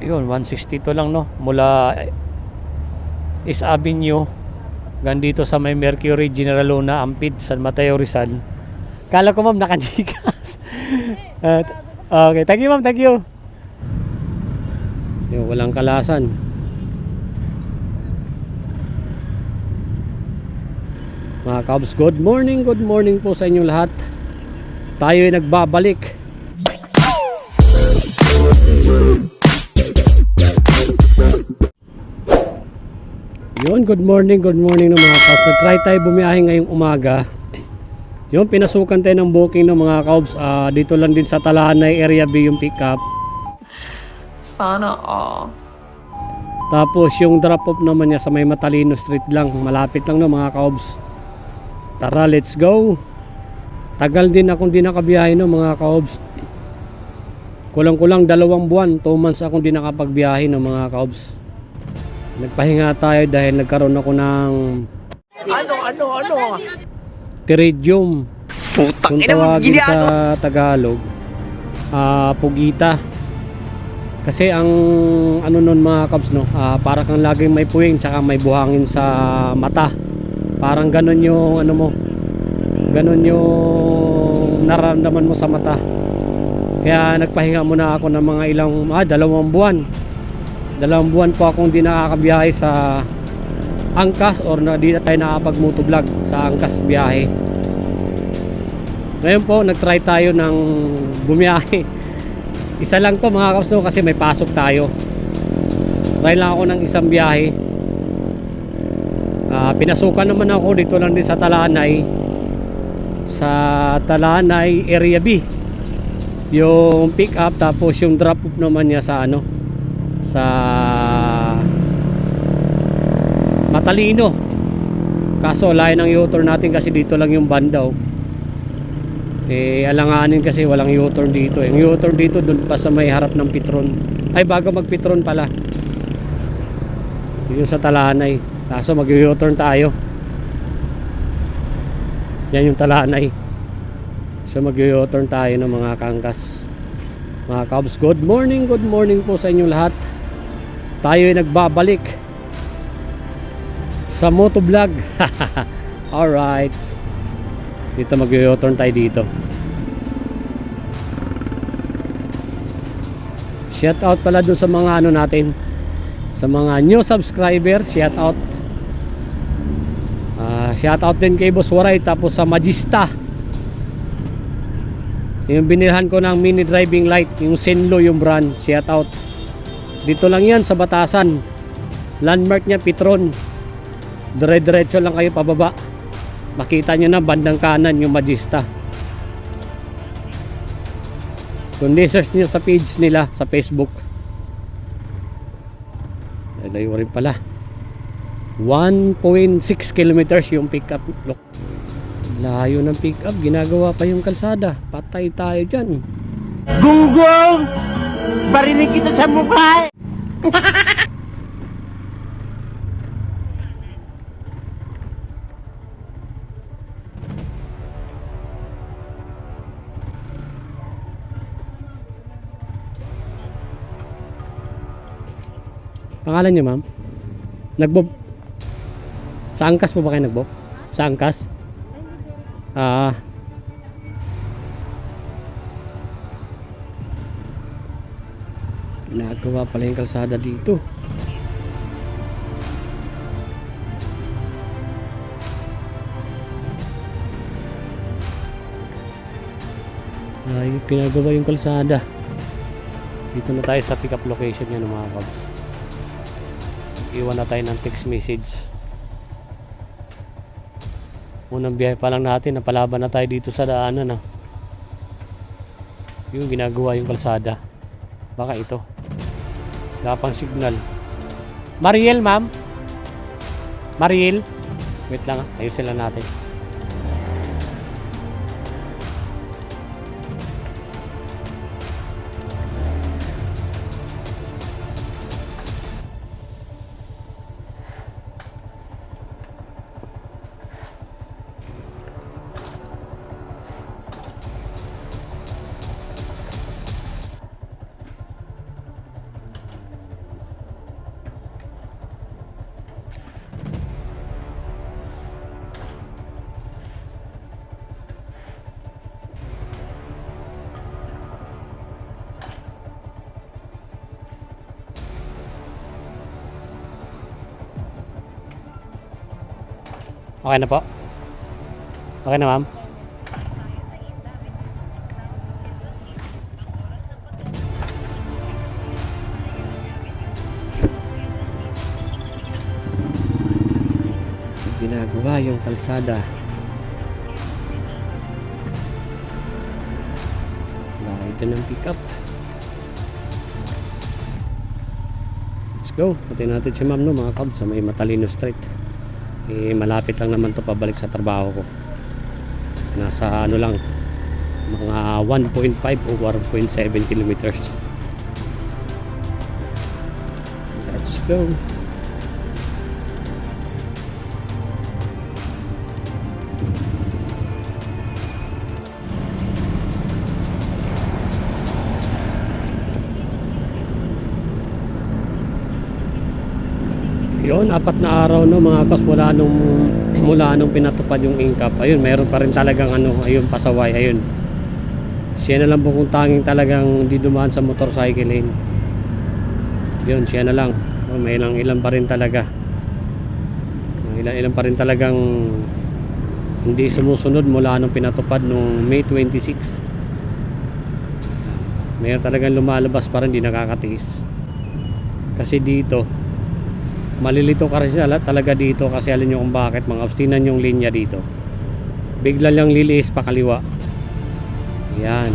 Yun, 162 lang no. Mula Is Avenue hanggang dito sa may Mercury, General Luna, Ampid, San Mateo, Rizal. Kala ko ma'am nakajikas. Okay, thank you ma'am, thank you. Yung walang kalasan. Mga Cubs, good morning, good morning po sa inyong lahat. Tayo ay nagbabalik. Yun, good morning, good morning ng mga Cubs. Nag-try tayo bumiyahe ngayong umaga. Yun, pinasukan tayo ng booking ng mga Cubs. Ah, dito lang din sa Talanay Area B yung pickup. Sana all. Tapos yung drop off naman niya sa may Matalino Street lang. Malapit lang no mga Cubs. Tara, let's go. Tagal din akong di nakabiyahe no mga Cubs. Kulang-kulang dalawang buwan, 2 months akong di nakapagbiyahe no mga Cubs. Nagpahinga tayo dahil nagkaroon ako ng Ano, ano, ano? Pterygium. Putang Kung ina mo, tawagin sa Tagalog, ah pugita. Kasi ang ano nun mga Cubs no, ah, para kang laging may puwing tsaka may buhangin sa mata. Parang ganun yung ano mo. Ganun yung nararamdaman mo sa mata. Kaya nagpahinga muna ako ng mga ilang ah, dalawang buwan. Dalawang buwan po akong di nakakabiyahe sa angkas or na di na tayo nakapag vlog sa angkas biyahe. Ngayon po, nag-try tayo ng bumiyahe. Isa lang to mga kapso kasi may pasok tayo. Try lang ako ng isang biyahe. Ah, pinasukan naman ako dito lang din sa Talanay. Sa Talanay Area B. Yung pick up tapos yung drop off naman niya sa ano sa Matalino. Kaso layo ng U-turn natin kasi dito lang yung banda oh. Eh alanganin kasi walang U-turn dito. Yung U-turn dito dun pa sa may harap ng Petron. Ay bago mag-Petron pala. Yung sa Talanay. Kaso mag U-turn tayo. Yan yung Talanay. So mag U-turn tayo ng mga kangkas. Mga Cubs, good morning, good morning po sa inyong lahat. Tayo ay nagbabalik sa motovlog. Alright. Dito mag U-turn tayo dito. Shout out pala dun sa mga ano natin. Sa mga new subscriber, shout out. Ah, shout out din kay Boss Waray tapos sa Magista. Yung binilhan ko ng mini driving light, yung Senlo yung brand, shout out. Dito lang yan sa Batasan. Landmark niya Petron. Dire-diretso lang kayo pababa. Makita nyo na bandang kanan yung Magista. Kundi search nyo sa page nila sa Facebook. Ay, Layo rin pala. 1.6 kilometers yung pickup. Look. Layo ng pickup. Ginagawa pa yung kalsada. Patay tayo dyan. Gunggong! Barinig kita sa mukha! eh. Pangalan niyo ma'am? Nagbob? Sa angkas po ba kayo nagbob? Sa angkas? Ah. Ginagawa pala yung kalsada dito. Ay, pinagawa yung kalsada. Dito na tayo sa pick up location yan mga kabs. Iwan na tayo ng text message. Unang biyahe pa lang natin, napalaban na tayo dito sa daanan ah. Yung ginagawa yung kalsada. Baka ito. Wala pang signal. Mariel, ma'am? Mariel? Wait lang ayusin lang natin. Okay na po? Okay na ma'am? Ginagawa yung kalsada. Ito ng pick up. Let's go. Pati natin si ma'am no mga kabs sa may Matalino Street. Eh, malapit lang naman to pabalik sa trabaho ko. Nasa ano lang mga 1.5 o 1.7 kilometers. Let's go. Yun, apat na araw no mga kas mula nung mula nung pinatupad yung incap. Ayun, meron pa rin talagang ano, ayun pasaway, ayun. Siya na lang po kung tanging talagang di dumaan sa motorcycle lane. Yun, siya na lang. Oh, may ilang ilan pa rin talaga. Ilan ilan pa rin talagang hindi sumusunod mula nung pinatupad nung May 26. Mayroon talagang lumalabas pa rin, di nakakatiis. Kasi dito, malilito ka rin sila talaga dito kasi alam nyo kung bakit. Mga obstinan yung linya dito. Bigla lang liliis pa kaliwa. Yan.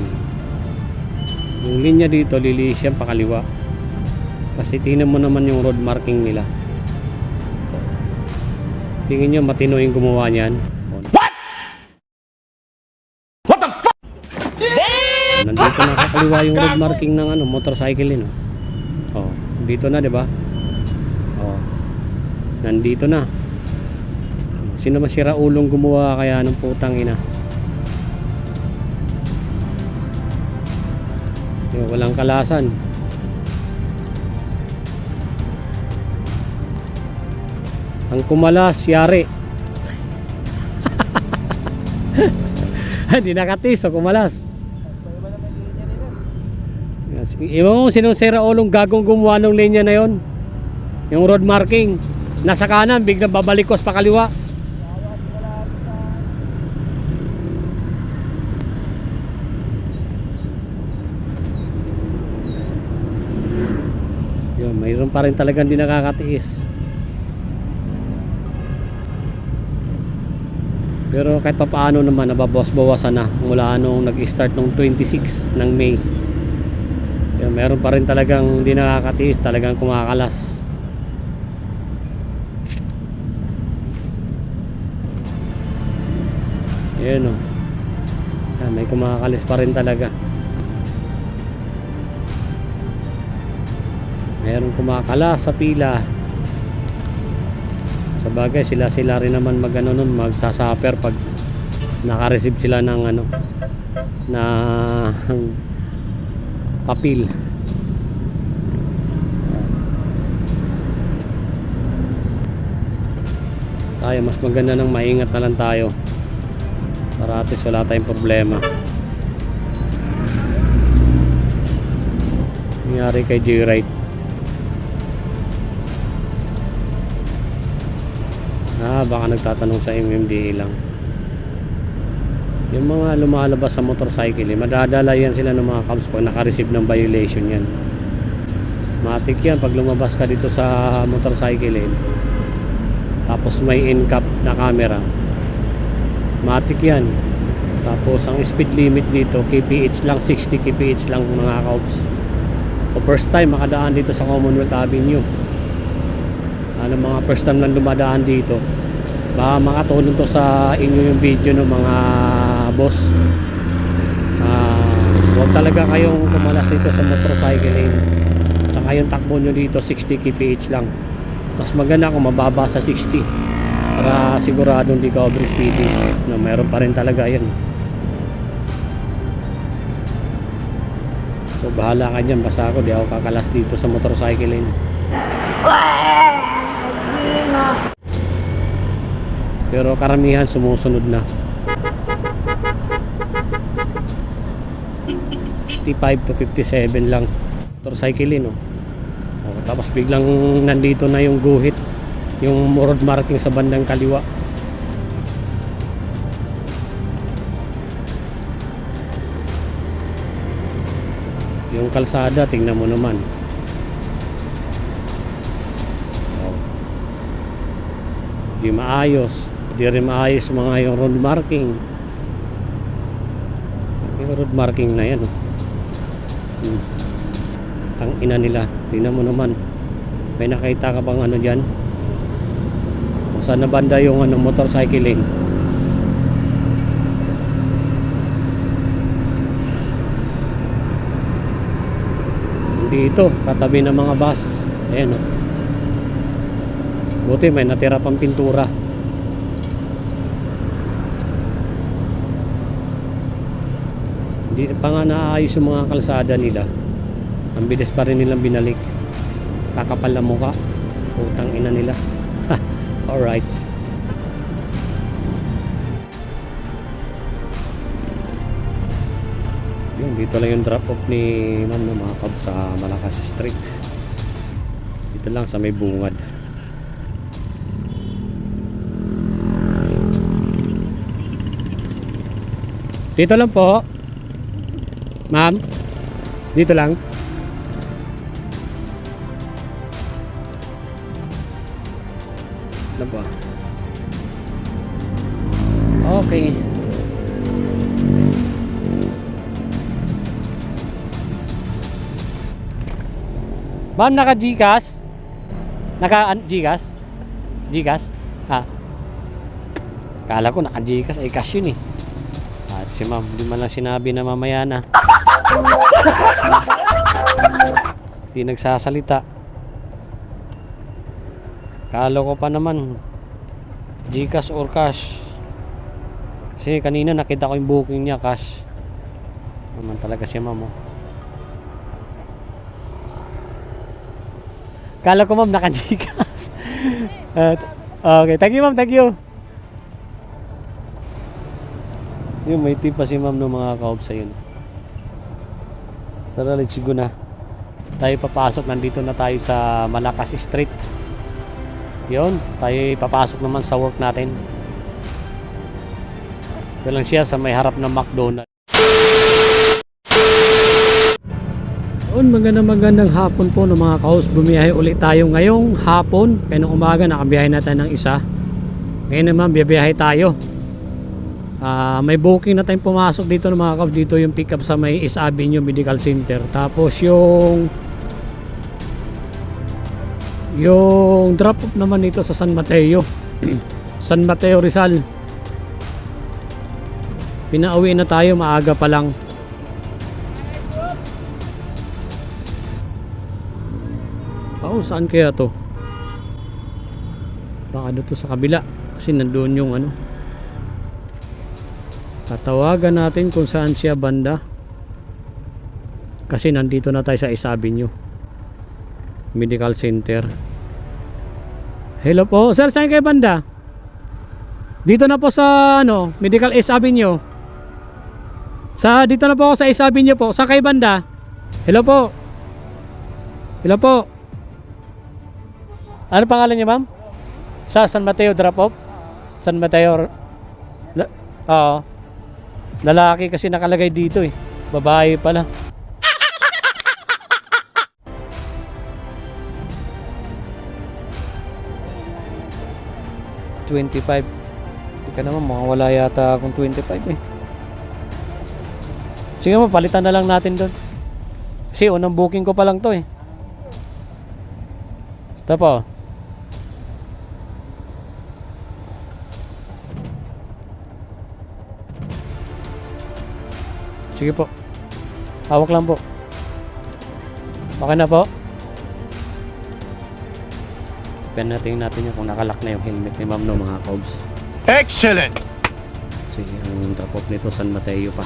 Yung linya dito liliis yan pa kaliwa. Kasi tingnan mo naman yung road marking nila. Tingin nyo matino yung gumawa niyan. What? what the fuck? Nandito na kakaliwa yung road marking ng ano motorcycle yun oh, oh dito na 'di ba? Oh. Nandito na. Sino masira ulong gumawa kaya ng putang ina? Yung walang kalasan. Ang kumalas, yari. Hindi nakatis, so kumalas. Iwan mo sinong sira ulong gagong gumawa ng linya na yon. Yung road marking nasa kanan biglang babalikos pa kaliwa. Yun, mayroon pa rin talagang di nakakatiis. Pero kahit pa paano naman nababawas-bawasan na mula nung nag-start nung 26 ng May. Yun, meron pa rin talagang di nakakatiis, talagang kumakalas. Ayan o. Ah, may kumakalis pa rin talaga. Meron kumakala sa pila. Sa bagay, sila sila rin naman magano nun, magsasaper pag naka-receive sila ng ano na papil. Tayo, mas maganda nang maingat na lang tayo para at wala tayong problema. Nangyari kay J-Ride ah baka nagtatanong sa MMDA lang. Yung mga lumalabas sa motorcycle eh, madadala yan sila ng mga cops pag naka-receive ng violation yan. Matik yan pag lumabas ka dito sa motorcycle eh, tapos may in-cap na camera matik yan. Tapos ang speed limit dito kph lang 60 kph lang mga kaups o first time makadaan dito sa Commonwealth Avenue. Ano mga first time lang dumadaan dito. Baka makatulong to sa inyo yung video ng mga boss. Uh, huwag talaga kayong kumalas dito sa motorcycle lane. Saka yung takbo nyo dito 60 kph lang. Mas maganda kung mababa sa 60 para siguradong di ka overspeeding no, meron pa rin talaga yan so bahala ka dyan. Basta ako di ako kakalas dito sa motorcycle lane pero karamihan sumusunod na. 55 to 57 lang. Motorcycle lane oh. Oh, tapos biglang nandito na yung guhit yung road marking sa bandang kaliwa. Yung kalsada tingnan mo naman. Oh. di maayos. Di rin maayos mga yung road marking. Yung road marking na yan oh. hmm. ang ina nila. Tingnan mo naman. May nakita ka bang ano dyan? Kung saan na banda yung ano, motorcycling. Dito, katabi ng mga bus. Ayan o. Buti may natira pang pintura. Hindi pa nga naayos yung mga kalsada nila. Ang bilis pa rin nilang binalik. Kakapal na mukha. Utang ina nila. Alright. Yun, dito lang yung drop off ni ma'am na mga kab sa Malakas Street. Dito lang sa may bungad. Dito lang po. Ma'am. Dito lang. Ma'am, naka Gcash? Naka an- Gcash? Gcash? Ha? Kala ko naka Gcash ay cash yun eh. At si ma'am, di man lang sinabi na mamaya na. Di nagsasalita. Kala ko pa naman Gcash or cash. Kasi kanina nakita ko yung booking niya cash. Naman talaga si ma'am oh. Kala ko ma'am naka-Gcash. At, okay, thank you ma'am, thank you. Yung may tip pa si ma'am ng mga kaops yun. Tara, let's go na. Tayo papasok, nandito na tayo sa Malakas Street. Yun, tayo papasok naman sa work natin. Ito lang siya sa may harap ng McDonald's. Yun, magandang magandang hapon po ng mga kaos. Bumiyahe ulit tayo ngayong hapon. Kaya nung umaga nakabiyahe na tayo ng isa. Ngayon naman biyahe tayo. Ah, may booking na tayong pumasok dito ng mga kaos. Dito yung pick up sa may East Avenue Medical Center. Tapos yung yung drop off naman dito sa San Mateo. San Mateo Rizal. Pinauwi na tayo maaga pa lang. Saan kaya to? Baka doon to sa kabila. Kasi nandoon yung ano. Tatawagan natin kung saan siya banda. Kasi nandito na tayo sa East Avenue. Medical Center. Hello po. Sir, saan kayo banda? Dito na po sa ano, Medical East Avenue. Sa dito na po sa East Avenue po. Sa kayo banda? Hello po. Hello po. Ano pangalan niyo, ma'am? Sa San Mateo drop off? San Mateo La Oo. Lalaki kasi nakalagay dito eh. Babae pala. Twenty-five. Teka naman, mga wala yata akong 25 eh. Sige mo, palitan na lang natin doon. Kasi unang booking ko pa lang to eh. Ito po. Sige po. Hawak lang po. Okay na po. Pen natin natin yung kung nakalak na yung helmet ni ma'am no mga cobs. Excellent! Sige, ang drop off nito San Mateo pa.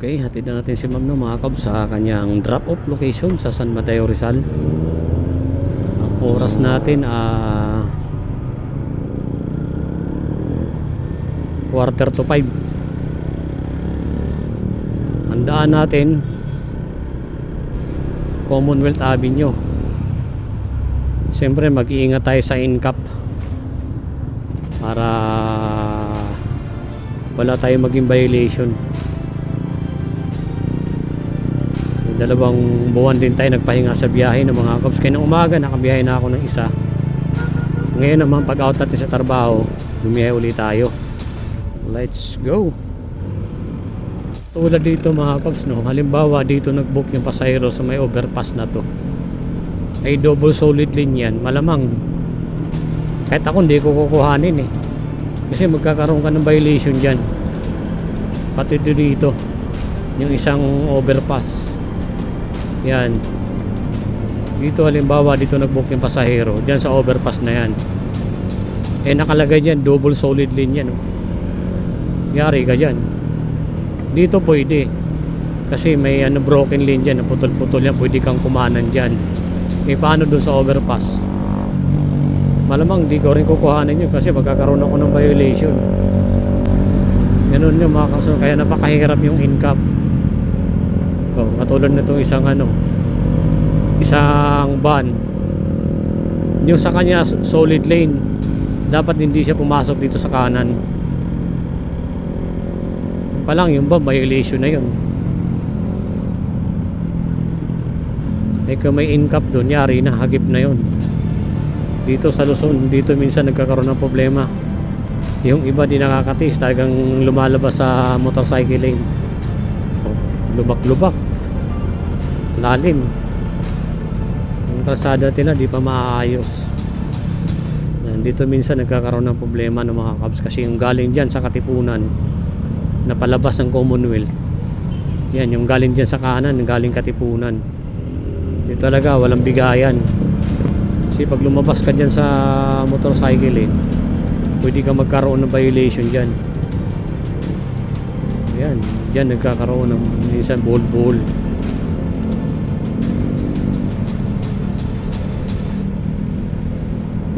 Okay, hatid na natin si ma'am no mga kabs sa kanyang drop off location sa San Mateo Rizal. Ang oras natin ah quarter to 5. Handa daan natin Commonwealth Avenue siyempre mag-iingat tayo sa incap para wala tayo maging violation dalawang buwan din tayo nagpahinga sa biyahe ng mga cops. Kaya ng umaga nakabiyahe na ako ng isa. Ngayon naman pag out natin sa trabaho lumiyahe ulit tayo. Let's go! Tulad dito mga cops no? Halimbawa dito nagbook yung pasahero sa may overpass na to. Ay double solid lane yan. Malamang kahit ako hindi ko kukuhanin eh. Kasi magkakaroon ka ng violation dyan. Pati dito yung isang overpass yan. Dito halimbawa dito nagbook yung pasahero dyan sa overpass na yan. Eh nakalagay dyan double solid lane yan oh. yari ka dyan. Dito pwede. Kasi may ano broken lane dyan putol putol yan pwede kang kumanan dyan. Eh paano dun sa overpass? Malamang di ko rin kukuhanin yun kasi magkakaroon ako ng violation. Ganun yung mga kasunod kaya napakahirap yung income oh, katulad na itong isang ano isang van. Yung sa kanya solid lane. Dapat hindi siya pumasok dito sa kanan. Pa lang yung ba violation na yun. Eh kung may incap doon yari na hagip na yun. Dito sa Luzon dito minsan nagkakaroon ng problema. Yung iba di nakakatis talagang lumalabas sa motorcycle lane. Oh, lubak-lubak lalim yung kalsada nila di pa maayos. Dito minsan nagkakaroon ng problema ng mga cabs kasi yung galing dyan sa Katipunan na palabas ng Commonwealth. Yan yung galing dyan sa kanan galing Katipunan. Dito talaga walang bigayan. Kasi pag lumabas ka dyan sa motorcycle eh pwede ka magkaroon ng violation dyan. Yan dyan nagkakaroon ng minsan bol bol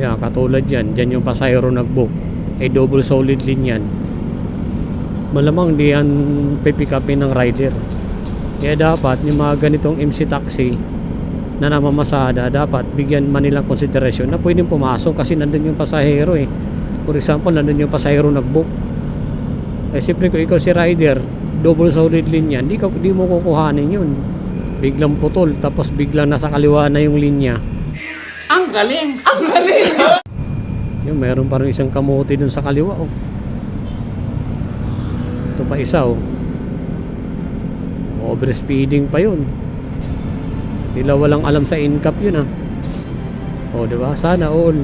yan katulad yan dyan yung pasayro nagbook. Ay double solid lane yan. Malamang di yan pipick upin ng rider. Kaya dapat yung mga ganitong MC taxi na namamasada dapat bigyan man nilang konsiderasyon na pwedeng pumasok kasi nandun yung pasahero eh. For example nandun yung pasahero nagbook. Eh siyempre kung ikaw si rider double solid lane yan di, ka, di mo kukuhanin yun. Biglang putol tapos biglang nasa kaliwa na yung linya Ang galing! yung meron parang isang kamote dun sa kaliwa oh. ito pa isa oh overspeeding pa yun Tila walang alam sa incap yun ah. O, di ba? Sana all.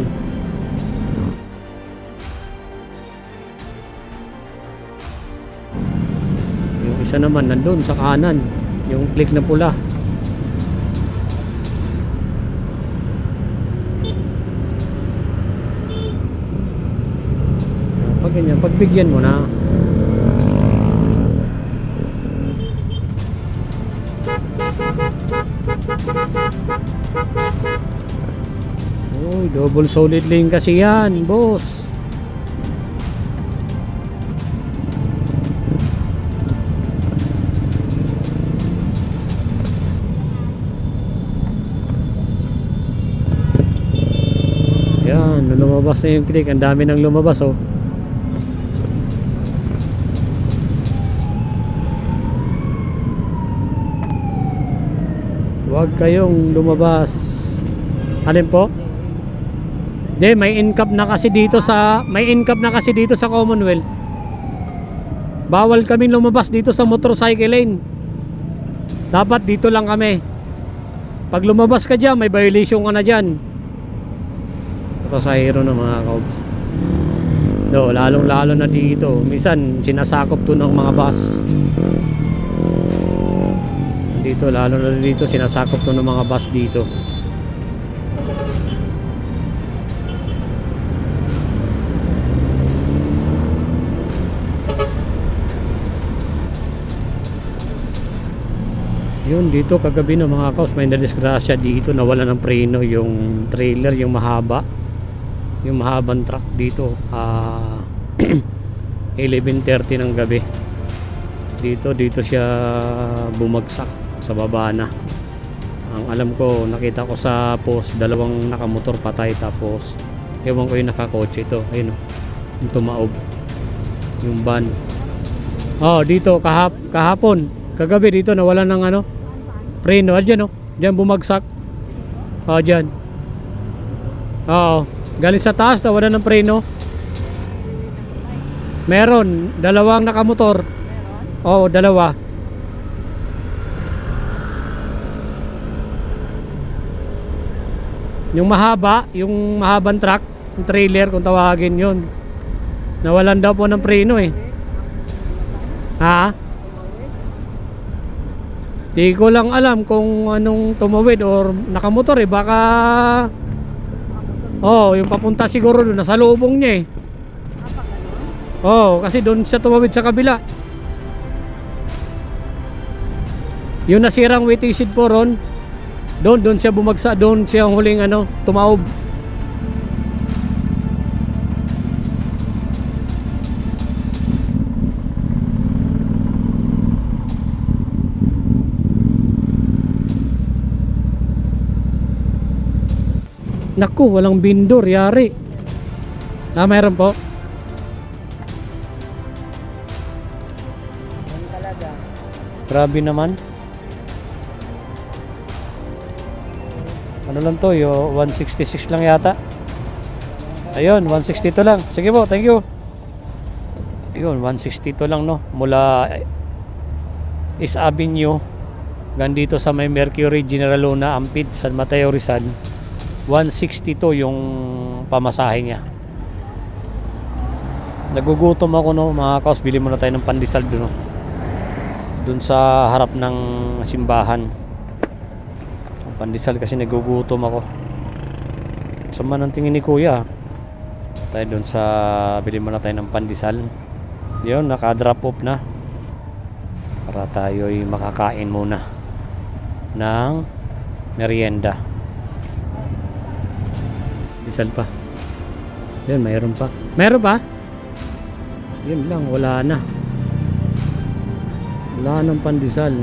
Yung isa naman nandun sa kanan. Yung click na pula. Pag ganyan, pagbigyan mo na. Uy, double solid lane kasi yan, boss. Yan, lumabas na yung click, ang dami nang lumabas oh. Huwag kayong lumabas. Alin po? Hindi, may incap na kasi dito sa may incap na kasi dito sa Commonwealth. Bawal kaming lumabas dito sa motorcycle lane. Dapat dito lang kami. Pag lumabas ka dyan, may violation ka na dyan. Sa pasahero ng mga kaubs. Do, lalong lalo na dito. Minsan, sinasakop to ng mga bus. Dito, lalo na dito, sinasakop to ng mga bus dito. Yun dito kagabi ng mga kaos may nadisgrasya dito nawala ng preno yung trailer yung mahaba. Yung mahabang truck dito ah 11.30 ng gabi. Dito dito siya bumagsak sa baba na. Ang alam ko nakita ko sa post dalawang nakamotor patay tapos ewan ko yung nakakotse ito. Ayun oh yung tumaob. Yung van. Oh dito kahap kahapon kagabi dito nawala ng ano preno. Ah dyan oh. Dyan bumagsak. Oh dyan. Oo. Galing sa taas nawala ng preno. Meron dalawang nakamotor. Oo dalawa yung mahaba yung mahabang truck yung trailer kung tawagin yon nawalan daw po ng preno eh. Ha? Di ko lang alam kung anong tumawid or nakamotor eh. Baka oh yung papunta siguro doon nasa lubong niya eh. Oh kasi doon siya tumawid sa kabila. Yung nasirang waiting seat po ron doon doon siya bumagsak doon siya huling ano tumaob Naku, walang bindor, yari. Ah, mayroon po. Grabe naman. Ano lang to, yo 166 lang yata. Ayun, 162 lang. Sige po, thank you. Ayun, 162 lang no. Mula East Avenue hanggang dito sa may Mercury General Luna, Ampid, San Mateo Rizal. 162 yung pamasahe niya. Nagugutom ako no, mga kaos, bili muna tayo ng pandesal doon no. Doon sa harap ng simbahan. Pandesal kasi nagugutom ako. Sama ng tingin ni Kuya. Tayo doon sa bili muna tayo ng pandesal. Yun, naka-drop off na. Para tayo ay makakain muna ng merienda. Pandesal pa. Yun, mayroon pa. Mayroon pa? Yun lang, wala na. Wala nang pandesal.